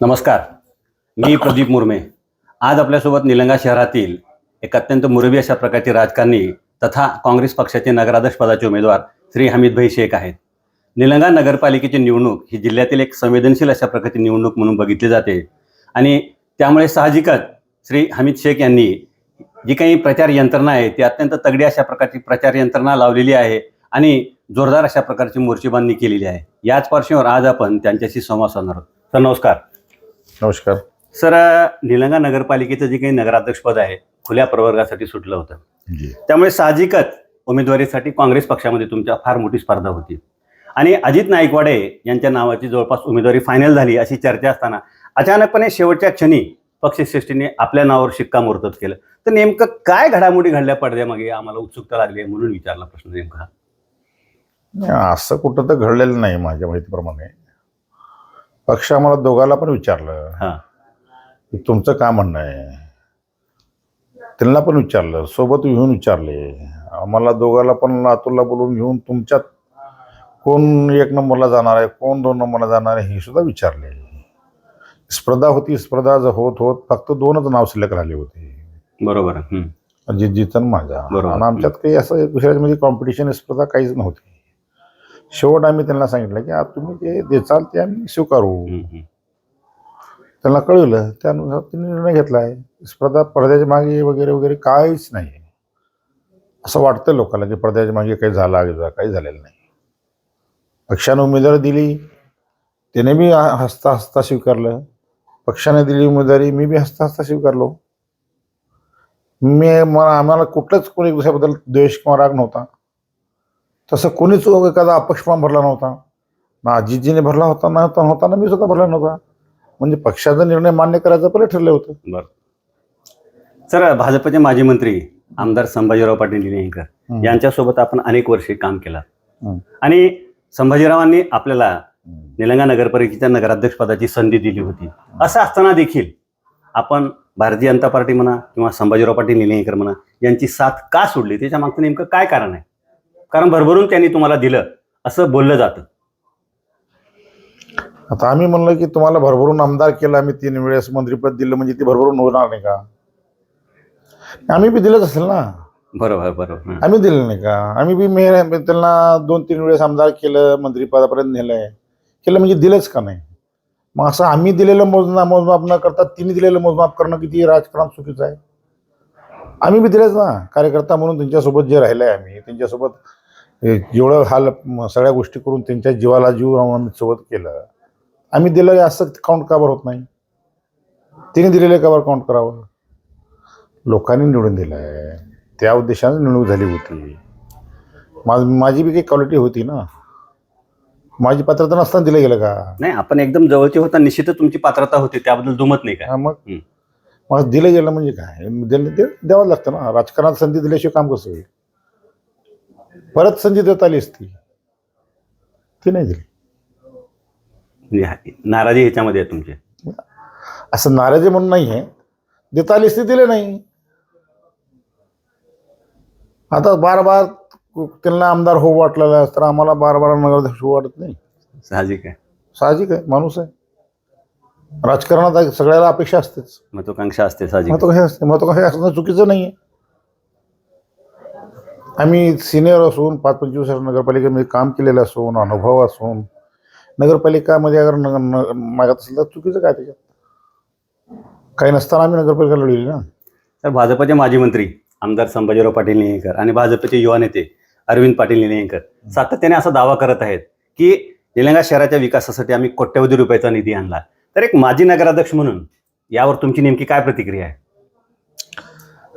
नमस्कार मी प्रदीप मुर्मे. आज आपल्यासोबत निलंगा शहरातील एक अत्यंत मुरबी अशा प्रकारचे राजकारणी तथा काँग्रेस पक्षाचे नगराध्यक्ष पदाचे उमेदवार श्री हमीदभाई शेख आहेत. निलंगा नगरपालिकेची निवडणूक ही जिल्ह्यातील एक संवेदनशील अशा प्रकारची निवडणूक म्हणून बघितली जाते आणि त्यामुळे साहजिकच श्री हमीद शेख यांनी जी काही प्रचार यंत्रणा आहे ती अत्यंत तगडी अशा प्रकारची प्रचार यंत्रणा लावलेली आहे आणि जोरदार अशा प्रकारची मोर्चेबांधणी केलेली आहे. याच पार्श्वभूमीवर आज आपण त्यांच्याशी संवाद साधणार आहोत. तर नमस्कार. नमस्कार. सर निलंगा नगरपालिकेचं जे काही नगराध्यक्षपद आहे खुल्या प्रवर्गासाठी सुटलं होतं. त्यामुळे साहजिकच उमेदवारीसाठी काँग्रेस पक्षामध्ये तुमच्या फार मोठी स्पर्धा होती. आणि अजित नाईकवाडे यांच्या नावाची जवळपास उमेदवारी फायनल झाली अशी चर्चा असताना अचानकपणे शेवटच्या क्षणी पक्षश्रेष्ठीने आपल्या नावावर शिक्कामोर्तब केलं. तर नेमकं काय घडामोडी घडल्या पडद्यामागे आम्हाला उत्सुकता लागली आहे म्हणून विचारला प्रश्न नेमका असं कुठं तर घडलेलं नाही माझ्या माहितीप्रमाणे. पक्ष आम्हाला दोघाला पण विचारलं. हा. की तुमचं काय म्हणणं आहे? त्यांना पण विचारलं. सोबत घेऊन विचारले. आम्हाला दोघाला पण लातूरला बोलून घेऊन तुमच्यात कोण एक नंबरला जाणार आहे कोण दोन नंबरला जाणार आहे हे सुद्धा विचारले. स्पर्धा होती स्पर्धा ज- होत होत फक्त दोनच नाव शिल्लक राहिले होते. बरोबर. अजित जीतन माझा. बरोबर. आणि आमच्यात काही असं एक दुसऱ्यामध्ये कॉम्पिटिशन स्पर्धा काहीच नव्हती. शेवट आम्ही त्यांना सांगितलं की आप तुम्ही जे देचाल ते आम्ही स्वीकारू. त्यांना कळवलं त्यानुसार त्यांनी निर्णय घेतला आहे. स्पर्धा पडद्याच्या मागे वगैरे वगैरे काहीच नाही. असं वाटतं लोकांना की पडद्याच्या मागे काही झाला गेला काही झालेलं नाही. पक्षानं उमेदवारी दिली. त्याने बी हसता हसता स्वीकारलं. पक्षाने दिली उमेदवारी मी बी हसता हसता स्वीकारलो. मी मला आम्हाला कुठलंच कोणी दुसऱ्याबद्दल द्वेष किंवा राग नव्हता. तसं कोणीच एखादा अपक्षपणा भरला नव्हता. ना अजितजीने भरला होता ना नव्हता ना मी सुद्धा भरला नव्हता. म्हणजे पक्षाचा निर्णय मान्य करायचं पहिले ठरलं होतं. बरं. सर भाजपचे माजी मंत्री आमदार संभाजीराव पाटील निलंगेकर. यांच्यासोबत आपण अनेक वर्षे काम केलं. आणि संभाजीरावांनी आपल्याला निलंगा नगरपालिकेच्या नगराध्यक्षपदाची संधी दिली होती. असं असताना देखील आपण भारतीय जनता पार्टी म्हणा किंवा संभाजीराव पाटील निलंगेकर म्हणा यांची साथ का सोडली? त्याच्या मागचं नेमकं काय कारण आहे? कारण भरभरून त्यांनी तुम्हाला दिलं. असं बोललं जातं. आता आम्ही म्हणलं की तुम्हाला भरभरून आमदार केलं आम्ही तीन वेळेस मंत्रीपद दिलं म्हणजे ती भरभरून होणार नाही का? आम्ही बी दिलंच असेल ना? बरोबर बरोबर. आम्ही दिलं नाही का? आम्ही बी मे त्यांना दोन तीन वेळेस आमदार केलं मंत्रीपदापर्यंत नेलंय. केलं म्हणजे दिलंच का नाही? मग असं आम्ही दिलेलं मोजना मोजमाप न करता तिने दिलेलं मोजमाप करणं किती राजकारण चुकीचं आहे? आम्ही बी दिलंच ना. कार्यकर्ता म्हणून त्यांच्यासोबत जे राहिलं आहे आम्ही त्यांच्यासोबत ए, एवढं हाल सगळ्या गोष्टी करून त्यांच्या जीवाला जीव लावून आम्ही सोबत केलं. आम्ही दिलं असं काउंट का बरं होत नाही. तिने दिलेलं का बरं काउंट करावं. लोकांनी निवडून दिलं आहे त्या उद्देशाने निवडणूक झाली होती. माझ माझी बी काही क्वालिटी होती ना. माझी पात्रता नसताना दिलं गेलं का? नाही आपण एकदम जवळचे होता निश्चितच तुमची पात्रता होती त्याबद्दल दुमत नाही हा मग? हं. मग दिलं गेलं म्हणजे काय? दिलं ते द्यावं लागतं ना. राजकारणात संधी दिल्याशिवाय काम कसं होईल? परत संधी देता आली असती. ती नाही दिली. म्हणजे नाराजी ह्याच्यामध्ये आहे तुमची. असं नाराजी म्हणून नाही आहे. देता आली असती दिले नाही. आता बार बार त्यांना आमदार हो वाटलेला आहे तर आम्हाला बार बार नगराध्यक्ष वाटत नाही. साहजिक आहे. साहजिक आहे माणूस आहे. राजकारणात सगळ्याला अपेक्षा असतेच. महत्वाकांक्षा असते साहजिक आहे. महत्त्व हे असते महत्त्व हे असणं चुकीचं नाही आहे. आम्ही सिनियर असून पाच पंचवीस वर्ष नगरपालिकेमध्ये काम केलेलं असून अनुभव असून नगरपालिकामध्ये अगर न न- मागत असेल तर चुकीचं काय त्याच्यात? काही नसताना आम्ही नगरपालिका लढवली ना. तर भाजपचे माजी मंत्री आमदार संभाजीराव पाटील निलंगेकर आणि भाजपचे युवा नेते अरविंद पाटील निलंगेकर सातत्याने असा दावा करत आहेत की निलंगा शहराच्या विकासासाठी आम्ही कोट्यवधी रुपयाचा निधी आणला. तर एक माजी नगराध्यक्ष म्हणून यावर तुमची नेमकी काय प्रतिक्रिया आहे?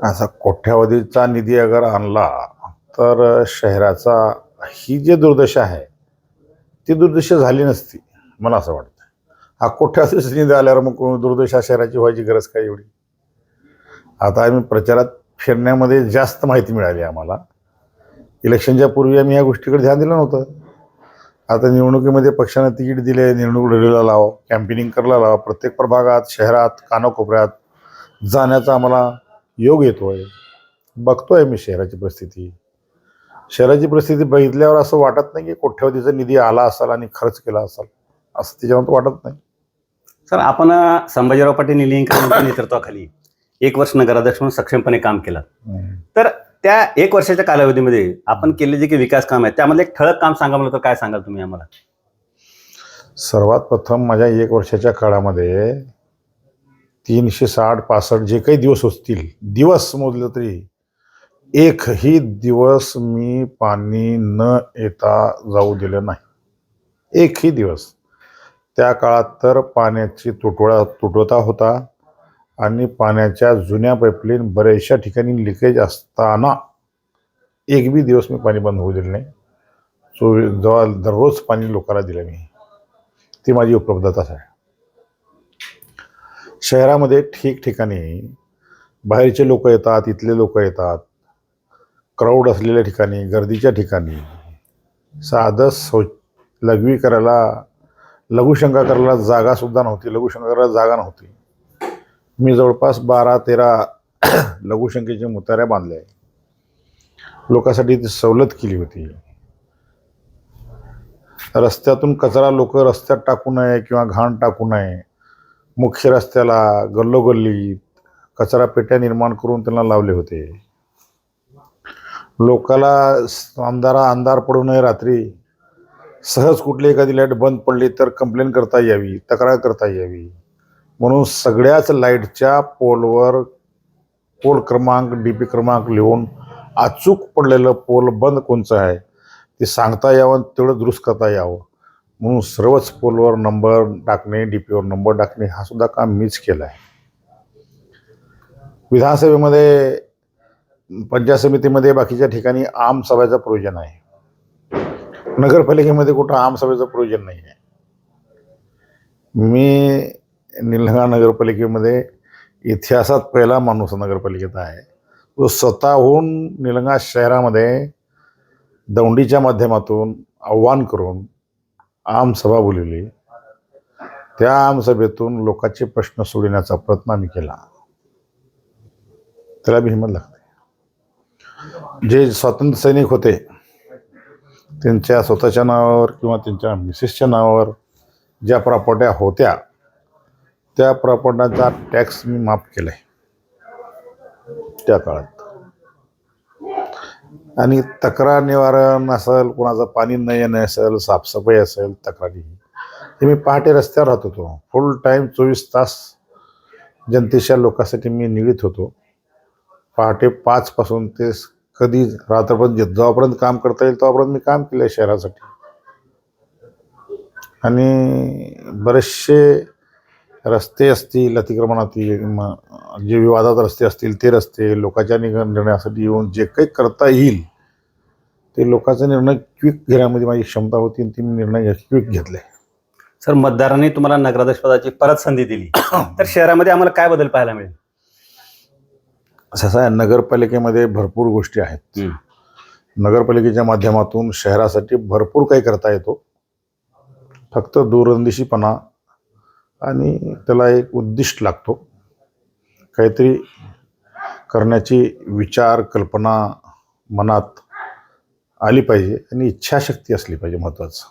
असा कोट्यावधीचा निधी अगर आणला तर शहराचा ही जी दुर्दशा आहे ती दुर्दशा झाली नसती मला असं वाटतं हा कोठ्या निधी आल्यावर मग दुर्दशा शहराची व्हायची गरज काय एवढी? आता आम्ही प्रचारात फिरण्यामध्ये जास्त माहिती मिळाली आम्हाला. इलेक्शनच्या पूर्वी आम्ही या गोष्टीकडे ध्यान दिलं नव्हतं. आता निवडणुकीमध्ये पक्षानं तिकीट दिले निवडणूक लढीला लाव कॅम्पेनिंग करायला लाव प्रत्येक प्रभागात शहरात कानाकोपऱ्यात जाण्याचा आम्हाला योग येतो आहे बघतो आहे मी शहराची परिस्थिती. शहराची परिस्थिती बघितल्यावर असं वाटत नाही की कोट्यवधीचा निधी आला असाल आणि खर्च केला असाल. असं त्याच्यावर वाटत नाही. सर आपण संभाजीराव पाटील निलंगेकर नेतृत्वाखाली एक वर्ष नगराध्यक्ष म्हणून सक्षमपणे काम केलं. तर त्या एक वर्षाच्या कालावधीमध्ये आपण केले जे काही विकास काम आहे त्यामध्ये एक ठळक काम सांगा मला तर काय सांगाल तुम्ही आम्हाला? सर्वात प्रथम माझ्या एक वर्षाच्या काळामध्ये तीनशे साठ पासष्ट जे काही दिवस असतील दिवस मोजले तरी एकही दिवस मी पाणी न येता जाऊ दिलं नाही. एकही दिवस. त्या काळात तर पाण्याची तुटवडा तुटवता होता आणि पाण्याच्या जुन्या पाईपलाईन बऱ्याचशा ठिकाणी लिकेज असताना एक बी दिवस मी पाणी बंद होऊ दिलं नाही. चोवीस जेव्हा दररोज पाणी लोकांना दिलं मी ती माझी उपलब्धताच आहे. शहरामध्ये ठिकठिकाणी बाहेरचे लोक येतात इथले लोक येतात. क्राऊड असलेल्या ठिकाणी गर्दीच्या ठिकाणी साधं शौच लघवी करायला लघुशंका करायला जागासुद्धा नव्हती लघुशंका करायला जागा नव्हती. मी जवळपास बारा तेरा लघुशंकेच्या मुताऱ्या बांधल्या लोकांसाठी ती सवलत केली होती. रस्त्यातून कचरा लोक रस्त्यात टाकू नये किंवा घाण टाकू नये मुख्य रस्त्याला गल्लोगल्लीत कचरा पेट्या निर्माण करून त्यांना लावले होते. लोकाला आमदारा अंधार पडू नये रात्री. सहज कुठली एखादी लाइट बंद पडली तर कंप्लेंट करता यावी तक्रार करता यावी. म्हणून सगळ्याच लाईटच्या पोलवर पोल क्रमांक डी पी क्रमांक लिहून अचूक पडलेलं पोल बंद कोणचं आहे ते सांगता यावं तेवढं दुरुस्त करता यावं. म्हणून सर्वच पोलवर नंबर टाकणे डी पीवर नंबर टाकणे हा सुद्धा काम मीच केलं आहे विधानसभेमध्ये पंचायत समितीमध्ये बाकीच्या ठिकाणी आमसभेचं प्रयोजन आहे. नगरपालिकेमध्ये कुठं आमसभेचं प्रयोजन नाही आहे. मी निलंगा नगरपालिकेमध्ये इतिहासात पहिला माणूस नगरपालिकेत आहे. तो स्वतःहून निलंगा शहरामध्ये दौंडीच्या माध्यमातून आव्हान करून आमसभा बोलवली. त्या आमसभेतून लोकांचे प्रश्न सोडवण्याचा प्रयत्न आम्ही केला. त्याला बी हिंमत जे स्वातंत्र्य सैनिक होते त्यांच्या स्वतःच्या नावावर किंवा त्यांच्या मिसेसच्या नावावर ज्या प्रॉपर्ट्या होत्या त्या प्रॉपर्ट्यांचा टॅक्स मी माफ केलाय. त्या काळात. आणि तक्रार निवारण असेल कोणाचं पाणी न येणं असेल साफसफाई असेल तक्रारी. ते मी पहाटे रस्त्यावर राहत होतो. फुल टाईम चोवीस तास जनतेच्या लोकांसाठी मी निगडीत होतो. पहाटे पाचपासून ते कधी रात्रपर्यंत जे- जेव्हापर्यंत काम करता येईल तेव्हापर्यंत मी काम केलं आहे शहरासाठी. आणि बरेचसे रस्ते असतील अतिक्रमणातील जे विवादात रस्ते असतील ते रस्ते लोकांच्या निर्णयासाठी येऊन जे काही करता येईल ते लोकांचा निर्णय क्विक घेण्यामध्ये माझी क्षमता होती आणि ती मी निर्णय क्विक घेतले सर मतदारांनी तुम्हाला नगराध्यक्ष पदाची परत संधी दिली. तर शहरामध्ये आम्हाला काय बदल पाहायला मिळेल? असं आहे नगरपालिकेमध्ये भरपूर गोष्टी आहेत. नगरपालिकेच्या माध्यमातून शहरासाठी भरपूर काही करता येतो. फक्त दूरंदेशीपणा आणि त्याला एक उद्दिष्ट लागतो. काहीतरी करण्याची विचार कल्पना मनात आली पाहिजे आणि इच्छाशक्ती असली पाहिजे महत्त्वाचं.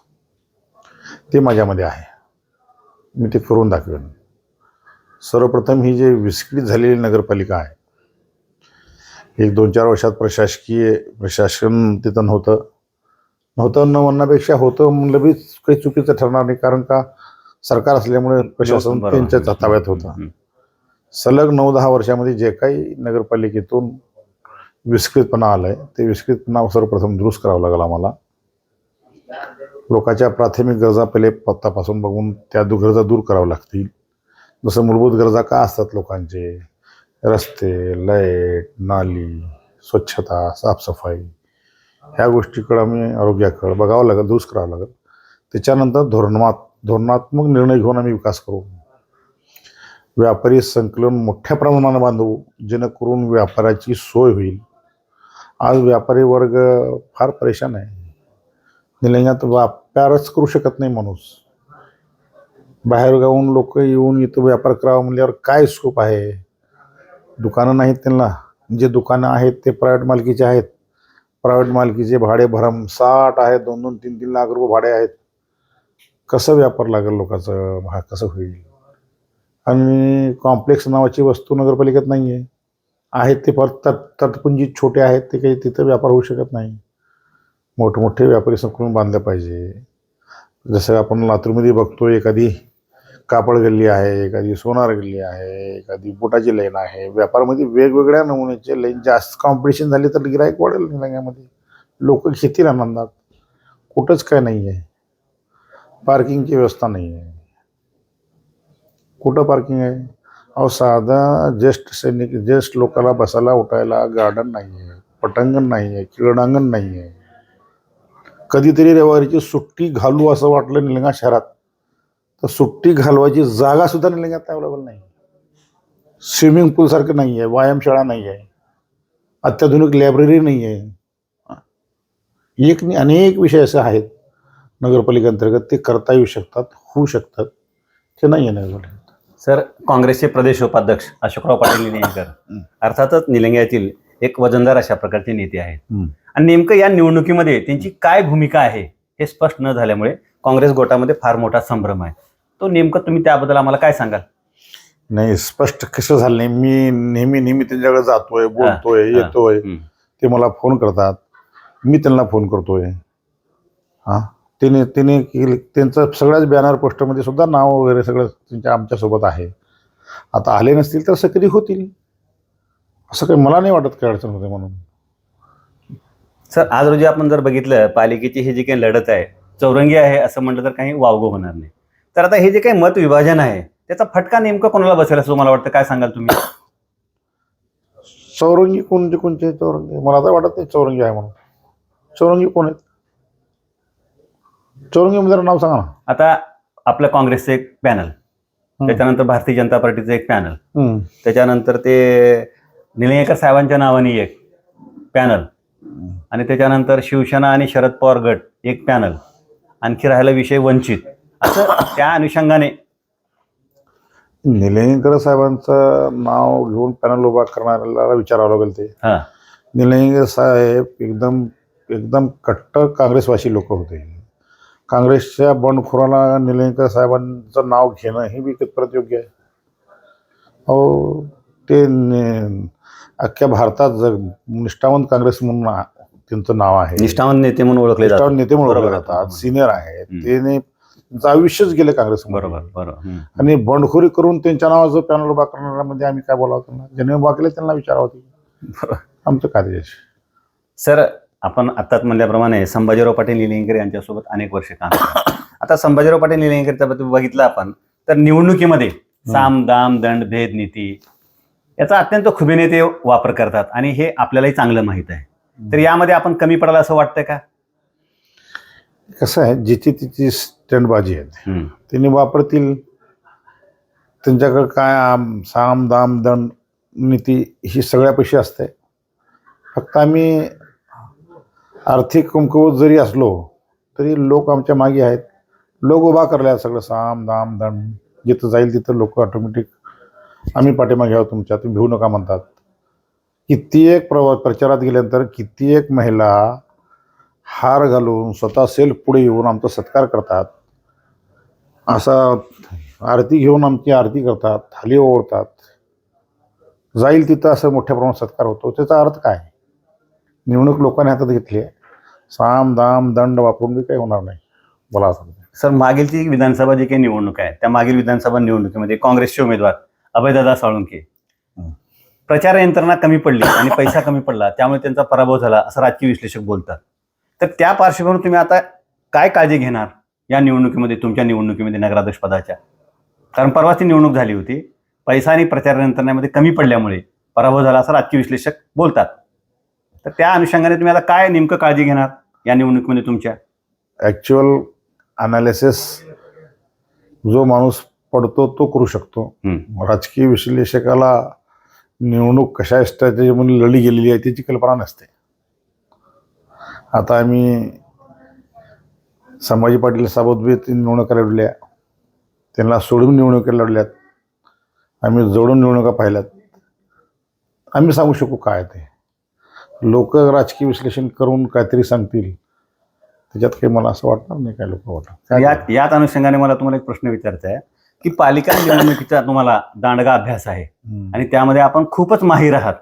ते माझ्यामध्ये आहे. मी ते करून दाखवेन. सर्वप्रथम ही जे विस्कळीत झालेली नगरपालिका आहे एक दोन चार वर्षात प्रशासकीय प्रशासन तिथं नव्हतं. नव्हतं न म्हणण्यापेक्षा होतं म्हणलं बी काही चुकीचं ठरणार नाही. कारण का सरकार असल्यामुळे प्रशासन बरोबर. त्यांच्या ताब्यात होतं. सलग नऊ दहा वर्षामध्ये जे काही नगरपालिकेतून विस्कृतपणा आलाय ते विस्कृतपणा सर्वप्रथम दुरुस्त करावं लागेल आम्हाला. लोकांच्या प्राथमिक गरजा पहिले तपासून बघून त्या गरजा दूर कराव्या लागतील. जसं मूलभूत गरजा का असतात लोकांचे? रस्ते लाइट नाली स्वच्छता साफसफाई ह्या गोष्टीकडं आम्ही आरोग्याकडं बघावं लागेल दुरुस्त करावं लागेल. त्याच्यानंतर धोरणात धोरणात्मक निर्णय घेऊन आम्ही विकास करू. व्यापारी संकलन मोठ्या प्रमाणात बांधवू जेणेकरून व्यापाराची सोय होईल. आज व्यापारी वर्ग फार परेशान आहे. निलंग्यात व्यापारच करू शकत नाही माणूस. बाहेरगावून लोक येऊन इथं व्यापार करावा म्हणल्यावर काय स्कोप आहे? दुकानं नाहीत त्यांना. जे दुकानं आहेत ते प्रायव्हेट मालकीचे आहेत. प्रायव्हेट मालकीचे भाडे भरमसाठ आहेत दोन दोन तीन तीन लाख रुपये भाडे आहेत. कसं व्यापार लागेल लोकांचं? भा कसं होईल? आणि कॉम्प्लेक्स नावाची वस्तू नगरपालिकेत नाही आहे आहेत ते फक्त तट तटपुंजी छोटे आहेत ते काही तिथं व्यापार होऊ शकत नाही. मोठमोठे व्यापारी संकुलन बांधले पाहिजे. जसं आपण लातूरमध्ये बघतो एखादी कापड गल्ली आहे एखादी सोनार गल्ली आहे एखादी बुटाची लाईन आहे. व्यापारामध्ये वेगवेगळ्या नमुन्याचे लाईन जास्त कॉम्पिटिशन झाली तर गिराईक वाढेल निलंग्यामध्ये लोक घेतील आनंदात. कुठंच काय नाही आहे पार्किंगची व्यवस्था नाही आहे कुठं पार्किंग आहे? अहो साधा ज्येष्ठ सैनिक ज्येष्ठ लोकांना बसायला उठायला गार्डन नाही आहे पटांगण नाही आहे क्रीडांगण नाही आहे कधीतरी रविवारीची सुट्टी घालू असं वाटलं निलंगा शहरात. तर सुट्टी घालवायची जागा सुद्धा निलंग्यात अवेलेबल नाही. स्विमिंग पूल सारखं नाही आहे व्यायामशाळा नाही आहे अत्याधुनिक लायब्ररी नाही आहे. एक अनेक विषय असे आहेत नगरपालिकेअंतर्गत ते करता येऊ शकतात होऊ शकतात ते नाही आहे नगरपालिकेत सर काँग्रेसचे प्रदेश उपाध्यक्ष अशोकराव पाटील निलंगेकर. अर्थातच निलंग्यातील एक वजनदार अशा प्रकारचे नेते आहेत. आणि नेमकं या निवडणुकीमध्ये त्यांची काय भूमिका आहे हे स्पष्ट न झाल्यामुळे काँग्रेस गोटामध्ये फार मोठा संभ्रम आहे. तो नेमकं तुम्ही त्याबद्दल आम्हाला काय सांगाल? नाही स्पष्ट कसं झालं नाही मी नेहमी नेहमी त्यांच्याकडे जातोय बोलतोय हा. येतोय. ते मला फोन करतात. मी त्यांना फोन करतोय. हां? त्याने त्याने केले त्यांचं सगळ्याच बॅनर पोस्टरमध्ये सुद्धा नाव वगैरे सगळं त्यांच्या आमच्यासोबत आहे. आता आले नसतील तर सक्रिय होतील? असं काही मला नाही वाटत काय अडचण होते म्हणून. सर आज रोजी आपण जर बघितलं पालिकेची ही जी काही लढत आहे चौरंगी आहे असं म्हटलं तर काही वावगं होणार नाही. तर आता हे जे काही मत विभाजन आहे त्याचा फटका नेमका कोणाला बसेल असं मला वाटतं? काय सांगाल तुम्ही? चौरंगी कोणते कोणते चौरंगी? मला तर वाटत नाही चौरंगी आहे म्हणून. चौरंगी कोण आहेत? चौरंगी जरा नाव सांगा ना. आता आपलं काँग्रेसचं एक पॅनल त्याच्यानंतर भारतीय जनता पार्टीचं एक पॅनल. त्याच्यानंतर ते निलंगेकर साहेबांच्या नावाने एक पॅनल आणि त्याच्यानंतर शिवसेना आणि शरद पवार गट एक पॅनल आणखी राहिला विषय वंचित. असं त्या अनुषंगाने. निलंगेकर साहेबांचं नाव घेऊन पॅनल उभा करणाऱ्याला विचारावं लागेल ते. हा. निलंगेकर साहेब एकदम एकदम कट्टर काँग्रेसवासी लोक होते. काँग्रेसच्या बंडखोराला निलंगेकर साहेबांचं नाव घेणं हे बी कितपत योग्य आहे? अहो ते अख्ख्या भारतात जग निष्ठावंत काँग्रेस म्हणून त्यांचं नाव आहे. निष्ठावंत नेते म्हणून ओळखले जातात. निष्ठावंत नेते म्हणून ओळखले. जातात. सिनियर आहेत. त्याने त्यांचं आयुष्यच गेलं काँग्रेस बरोबर बरोबर. आणि बंडखोरी करून त्यांच्या नावाचं पॅनल उभा करणाऱ्यामध्ये आम्ही काय बोलावं त्यांना ज्यांनी उभा केलं त्यांना विचारावं ते बरोबर. आमचं कार्य. सर आपण आत्ताच म्हणल्याप्रमाणे संभाजीराव पाटील निलंगेकर यांच्यासोबत अनेक वर्ष काम. आता संभाजीराव पाटील निलंगेकरच्या बद्दल बघितलं आपण तर निवडणुकीमध्ये साम दाम दंड भेद नीती याचा अत्यंत खुबीने ते वापर करतात आणि हे आपल्यालाही चांगलं माहीत आहे तर यामध्ये आपण कमी पडायला असं वाटतंय का कसं आहे जिची तिची स्टँडबाजी आहे हम्म. त्यांनी वापरतील. त्यांच्याकडे काय आम साम दाम दंड नीती ही सगळ्यापेक्षा असते. फक्त आम्ही आर्थिक कमकुवत जरी असलो तरी लोक आमच्या मागे आहेत. लोक उभा करले सगळं साम दाम दंड जिथं जाईल तिथं लोक ऑटोमॅटिक आम्ही पाठीमागे आहोत तुमच्या तुम्ही भिवू नका म्हणतात. कित्येक प्रव प्रचारात गेल्यानंतर कित्येक महिला हार घालून स्वतः सेल्फ पुढे येऊन आमचा सत्कार करतात. असा आरती घेऊन आमची आरती करतात थाली ओढतात जाईल तिथं असं मोठ्या प्रमाणात सत्कार होतो. त्याचा अर्थ काय? निवडणूक लोकांनी हातात घेतली आहे. साम दाम दंड वापरून बी काही होणार नाही. मला असं. सर मागीलची विधानसभा जी काही निवडणूक आहे त्या मागील विधानसभा निवडणुकीमध्ये काँग्रेसचे उमेदवार अभयदादा साळुंके. प्रचार यंत्रणा कमी पडली आणि पैसा कमी पडला त्यामुळे त्यांचा पराभव झाला असं राजकीय विश्लेषक बोलतात. तर त्या पार्श्वभूमीवर तुम्ही आता काय काळजी घेणार? या निवडणुकीमध्ये तुमच्या निवडणुकीमध्ये नगराध्यक्ष पदाच्या. कारण परवाच ती निवडणूक झाली होती. पैसा आणि प्रचार यंत्रणेमध्ये कमी पडल्यामुळे पराभव झाला असं राजकीय विश्लेषक बोलतात. तर त्या अनुषंगाने तुम्ही आता काय नेमकं काळजी घेणार या निवडणुकीमध्ये तुमच्या? ॲक्च्युअल अनालिसिस जो माणूस पडतो तो करू शकतो. राजकीय विश्लेषकाला निवडणूक कशा स्ट्रॅटेजीमध्ये लढली गेलेली आहे त्याची कल्पना नसते. आता आम्ही संभाजी पाटील साहेब बी तीन निवडणुका लढल्या. त्यांना सोडून निवडणुका लढल्यात. आम्ही जोडून निवडणुका पाहिल्यात. आम्ही सांगू शकू काय ते? लोक राजकीय विश्लेषण करून काहीतरी सांगतील. त्याच्यात काही मला असं वाटणार नाही काय लोक वाटणार यात याच अनुषंगाने मला तुम्हाला एक प्रश्न विचारायचा आहे की पालिका निवडणुकीचा तुम्हाला दांडगा अभ्यास आहे. आणि त्यामध्ये आपण खूपच माहीर आहात.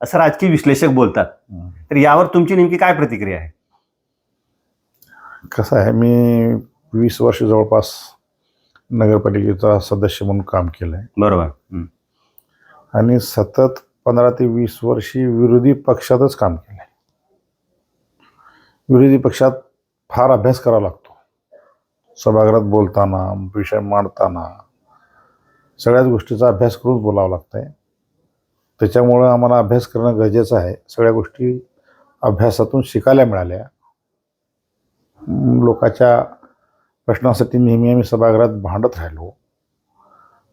असं राजकीय विश्लेषक बोलतात. तर यावर तुमची नेमकी काय प्रतिक्रिया आहे? कसं आहे मी वीस वर्ष जवळपास नगरपालिकेचा सदस्य म्हणून काम केलं आहे बरोबर. आणि सतत पंधरा ते वीस वर्षी विरोधी पक्षातच काम केलं आहे विरोधी पक्षात फार अभ्यास करावा लागतो. सभागृहात बोलताना विषय मांडताना सगळ्याच गोष्टीचा अभ्यास करूनच बोलावं लागतं आहे त्याच्यामुळं आम्हाला अभ्यास करणं गरजेचं आहे. सगळ्या गोष्टी अभ्यासातून शिकायला मिळाल्या. लोकाच्या प्रश्नासाठी नेहमी आम्ही सभागृहात भांडत राहिलो.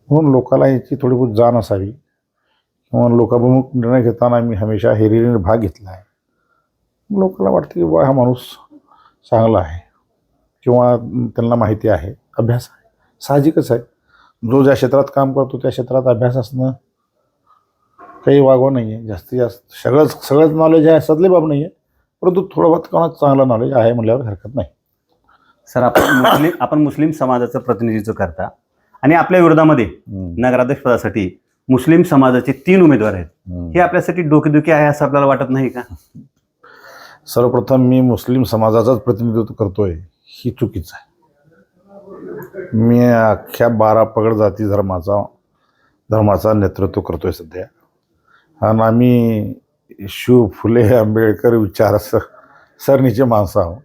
म्हणून लोकाला याची थोडी बहुत जाण असावी. किंवा लोकाभिमुख निर्णय घेताना मी हमेशा हिरिरीने भाग घेतला आहे. लोकांना वाटतं की बा हा माणूस चांगला आहे. किंवा त्यांना माहिती आहे अभ्यास आहे. साहजिकच आहे. जो ज्या क्षेत्रात काम करतो त्या क्षेत्रात अभ्यास असणं काही वागवं नाही आहे जास्तीत जास्त सगळंच सगळंच नॉलेज आहे असतली बाब नाही आहे परंतु थोडं बहुत कोणाचं चांगलं नॉलेज आहे म्हणल्यावर हरकत नाही. सर आपण मुस्लिम आपण मुस्लिम समाजाचं प्रतिनिधित्व करता आणि आपल्या विरोधामध्ये नगराध्यक्ष पदासाठी मुस्लिम समाजाचे तीन उमेदवार आहेत. हे आपल्यासाठी डोकेदुखी आहे असं आपल्याला वाटत नाही का? सर्वप्रथम मी मुस्लिम समाजाचंच प्रतिनिधित्व करतोय ही चुकीचं आहे. मी अख्ख्या बारा पगड जाती धर्माचा धर्माचा नेतृत्व करतोय सध्या. आणि आम्ही शिव फुले आंबेडकर विचार सरणीचे माणसं आहोत.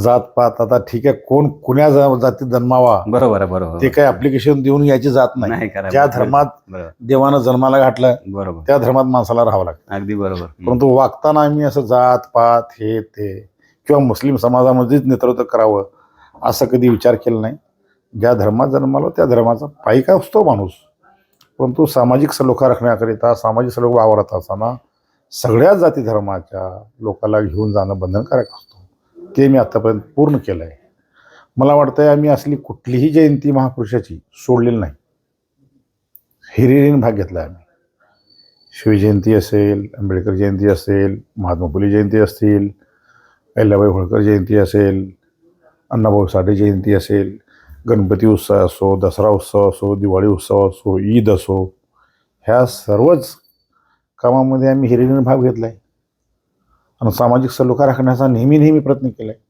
जात पात आता ठीक आहे कोण कुण्या जा- जातीत जन्मावा बरोबर आहे बरोबर ते काही ऍप्लिकेशन देऊन याची जात नाही. नाही करा ज्या धर्मात बरोबर. देवानं जन्माला घातलं बरोबर. त्या धर्मात माणसाला राहावं लागतं. अगदी बरोबर. हम्म. परंतु वागताना आम्ही असं जात पात हे ते किंवा मुस्लिम समाजामध्येच नेतृत्व करावं असं कधी विचार केला नाही. ज्या धर्मात जन्माला त्या धर्माचा पायिका असतो माणूस. परंतु सामाजिक सलोखा राखण्याकरिता सामाजिक सलोखा वावरत असताना सगळ्या जाती धर्माच्या लोकाला घेऊन जाणं बंधनकारक असतो. ते मी आत्तापर्यंत पूर्ण केलं आहे मला वाटतंय आम्ही असली कुठलीही जयंती महापुरुषाची सोडलेली नाही. हिरिरीन भाग घेतला आम्ही. शिवजयंती असेल आंबेडकर जयंती असेल महात्मा फुले जयंती असतील अहिल्याबाई होळकर जयंती असेल अण्णाभाऊ साठे जयंती असेल गणपती उत्सव असो दसरा उत्सव असो दिवाळी उत्सव असो ईद असो ह्या सर्वच कामामध्ये आम्ही हिरिरीने भाग घेतला आहे आणि सामाजिक सलोखा राखण्याचा नेहमी नेहमी प्रयत्न केला आहे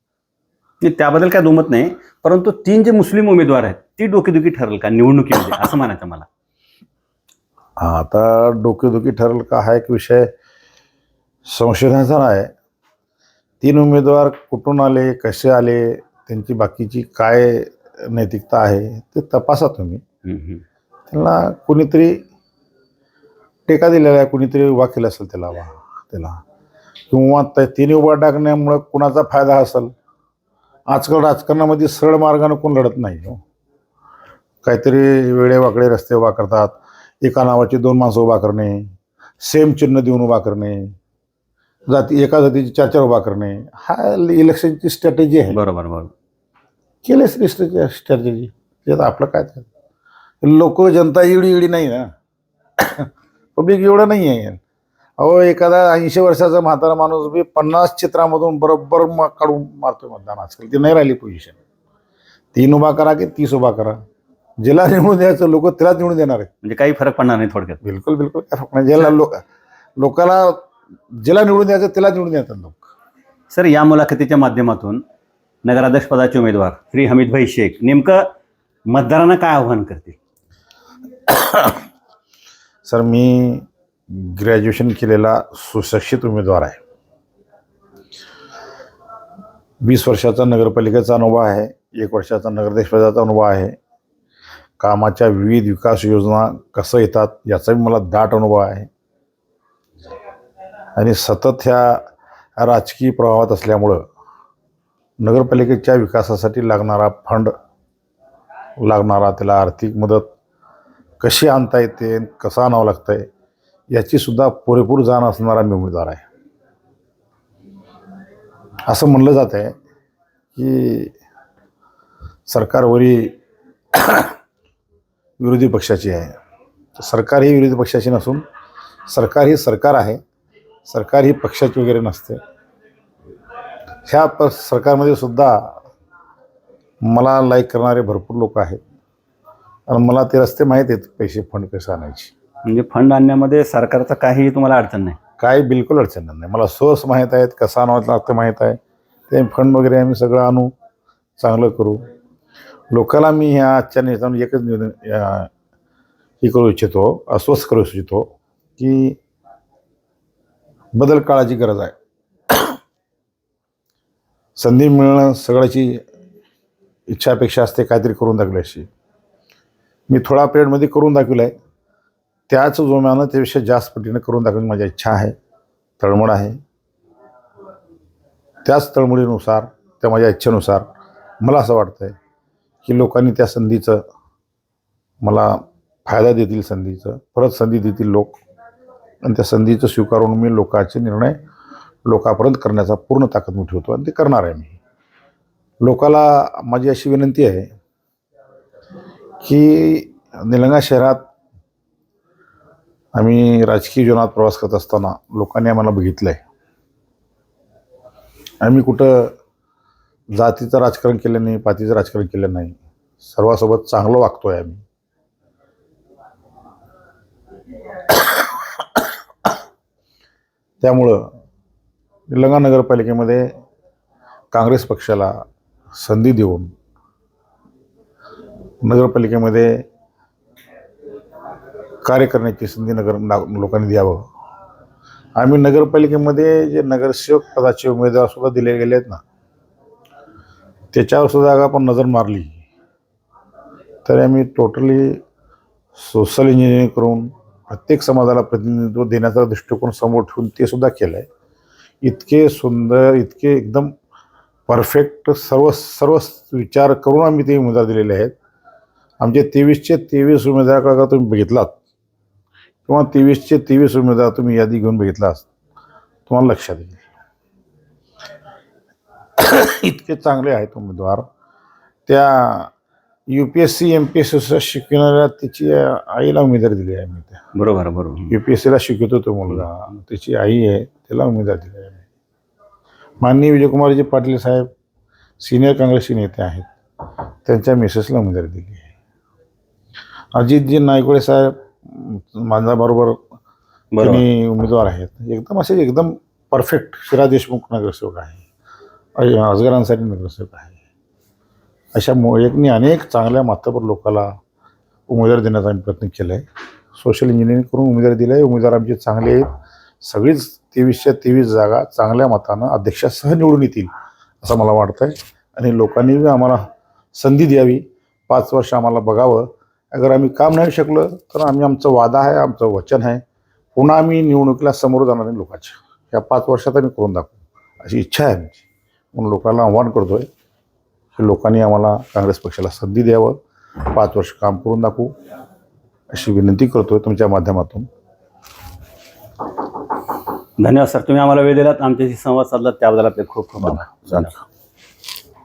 नाही, त्याबद्दल काय दुमत नाही परंतु तीन जे मुस्लिम उमेदवार आहेत ती डोकेदुखी ठरेल का निवडणुकीमध्ये? असं म्हणायचं मला. आता डोकेदुखी ठरेल का हा एक विषय संशोधनाचा आहे तीन उमेदवार कुठून आले कसे आले त्यांची बाकीची काय नैतिकता आहे ते तपासा तुम्ही. हम्म, हम्म. त्यांना कुणीतरी टेका दिलेला आहे कुणीतरी उभा केला असेल त्याला वा त्याला. किंवा तिन्ही उभा टाकण्यामुळं कुणाचा फायदा असेल? आजकाल राजकारणामध्ये सरळ मार्गाने कोण लढत नाही हो. काहीतरी वेडेवाकडे रस्ते उभा करतात एका नावाची दोन माणसं उभा करणे सेम चिन्ह देऊन उभा करणे जाती एका जातीची चार चार उभा करणे हा इलेक्शनची स्ट्रॅटेजी आहे. बरोबर बरोबर. केले श्रेष्ठची स्ट्रॅटेजी. त्यात आपलं काय लोक जनता एवढी एवढी नाही ना. पब्लिक एवढं नाही आहे अहो एखादा ऐंशी वर्षाचा म्हातारा माणूस बी पन्नास चित्रामधून बरोबर म काढून मारतोय मतदान आजकाल. ती नाही राहिली पोझिशन तीन उभा करा की तीस उभा करा. ज्याला निवडून द्यायचं लोक त्यालाच निवडून देणार आहे म्हणजे काही फरक पडणार नाही थोडक्यात. बिलकुल बिलकुल काय फरक नाही. ज्याला लोक लोकाला ज्याला निवडून द्यायचं त्याला निवडून द्यायचं लोक. सर या मुलाखतीच्या माध्यमातून नगराध्यक्ष पदाचे उमेदवार श्री हमीदभाई शेख नेमकं मतदारांना काय आव्हान करतील? सर मी ग्रॅज्युएशन केलेला सुशिक्षित उमेदवार आहे. वीस वर्षाचा नगरपालिकेचा अनुभव आहे एक वर्षाचा नगराध्यक्षपदाचा अनुभव आहे. कामाच्या विविध विकास योजना कसं येतात याचाही मला दाट अनुभव आहे. आणि सतत ह्या राजकीय प्रभावात असल्यामुळं नगरपालिकेच्या विकासासाठी लागणारा फंड लागणारा त्याला आर्थिक मदत कशी आणता येते कसं आणावं लागतं आहे याचीसुद्धा पुरेपूर जाण असणारा मी उमेदवार आहे. असं म्हणलं जात आहे की सरकारवरी विरोधी पक्षाची आहे. सरकार ही विरोधी पक्षाची नसून सरकार ही सरकार आहे. सरकार ही पक्षाची वगैरे नसते. ह्या प सरकारमध्ये सुद्धा मला लाईक करणारे भरपूर लोक आहेत. आणि मला ते रस्ते माहीत आहेत पैसे फंड कसं आणायचे. म्हणजे फंड आणण्यामध्ये सरकारचं काही तुम्हाला अडचण नाही. काय बिलकुल अडचण नाही. मला सोर्स माहीत आहेत कसं आणावं लागतं माहीत आहे. ते फंड वगैरे आम्ही सगळं आणू चांगलं करू. लोकांना मी ह्या आजच्या नेत्यानं एकच निवेदन हे करू इच्छितो अस्वस्थ करू इच्छितो की बदल काळाची गरज आहे. संधी मिळणं सगळ्याची इच्छा अपेक्षा असते काहीतरी करून दाखवली अशी मी थोडा पिरियडमध्ये करून दाखवलं आहे त्याच जोम्यानं त्यापेक्षा जास्त पटीनं करून दाखवण्याची माझी इच्छा आहे. तळमळ आहे. त्याच तळमळीनुसार त्या माझ्या इच्छेनुसार मला असं वाटतं आहे की लोकांनी त्या संधीचं मला फायदा देतील संधीचं. परत संधी देतील लोक. आणि त्या संधीचं स्वीकारून मी लोकांचे निर्णय लोकांपर्यंत करण्याचा पूर्ण ताकद मी ठेवतो आणि ते करणार आहे मी. लोकाला माझी अशी विनंती आहे की निलंगा शहरात आम्ही राजकीय जीवनात प्रवास करत असताना लोकांनी आम्हाला बघितलं आहे आम्ही कुठं जातीचं राजकारण केलं नाही पातीचं राजकारण केलं नाही सर्वासोबत चांगलं वागतोय आम्ही. त्यामुळं निलंगा नगरपालिकेमध्ये काँग्रेस पक्षाला संधी देऊन नगरपालिकेमध्ये कार्य करण्याची संधी नगर ना- लोकांनी द्यावं. आम्ही नगरपालिकेमध्ये जे नगरसेवक पदाचे उमेदवार सुद्धा दिले गेले आहेत ना त्याच्यावर सुद्धा आपण नजर मारली. तर आम्ही टोटली सोशल इंजिनिअरिंग करून प्रत्येक समाजाला प्रतिनिधित्व देण्याचा दृष्टिकोन समोर ठेवून ते सुद्धा केलं आहे इतके सुंदर इतके एकदम परफेक्ट सर्व सर्व विचार करून आम्ही ते उमेदवार दिलेले आहेत. आमचे तेवीसचे तेवीस उमेदवाराकडे तुम्ही बघितलात? किंवा तेवीसचे तेवीस उमेदवार तुम्ही यादी घेऊन बघितलास तुम्हाला लक्षात येईल. इतके चांगले आहेत उमेदवार. त्या U P S C M P S C शिकवणाऱ्या तिची आईला उमेदवारी दिली आहे मी त्या बरोबर बरोबर. यू पी एस सीला शिकवतो तो मुलगा. त्याची आई आहे त्याला उमेदवार दिली आहे. माननीय विजयकुमारजी पाटील साहेब सिनियर काँग्रेसचे नेते आहेत. त्यांच्या मिसेसला उमेदवारी दिली आहे. अजितजी नायकोडे साहेब माझ्याबरोबर बरोबर. त्यांनी उमेदवार आहेत. एकदम असे एकदम परफेक्ट शिरा देशमुख नगरसेवक आहे. अजगरांसाठी नगरसेवक आहे. अशा मो एकनी अनेक चांगल्या माथापर लोकांना उमेदवार देण्याचा आम्ही प्रयत्न केला आहे सोशल इंजिनिअरिंग करून उमेदवार दिलं आहे उमेदवार आमचे चांगले आहेत. सगळीच तेवीसच्या तेवीस जागा चांगल्या मतानं अध्यक्षासह निवडून येतील असं मला वाटतं आहे आणि लोकांनी आम्हाला संधी द्यावी. पाच वर्ष आम्हाला बघावं. अगर आम्ही काम नाही शकलो तर आम्ही आमचं वादा आहे आमचं वचन आहे. पुन्हा आम्ही निवडणुकीला समोर जाणार आहे लोकांच्या. या पाच वर्षात आम्ही करून दाखवू. अशी इच्छा आहे आमची. म्हणून लोकांना आव्हान करतो आहे की लोकांनी आम्हाला काँग्रेस पक्षाला संधी द्यावं. पाच वर्ष काम करून दाखवू. अशी विनंती करतो आहे तुमच्या माध्यमातून. धन्यवाद सर. तुम्ही आम्हाला वेळ दिलात. आमच्याशी संवाद साधला. त्याबद्दल आपले खूप खूप आभार.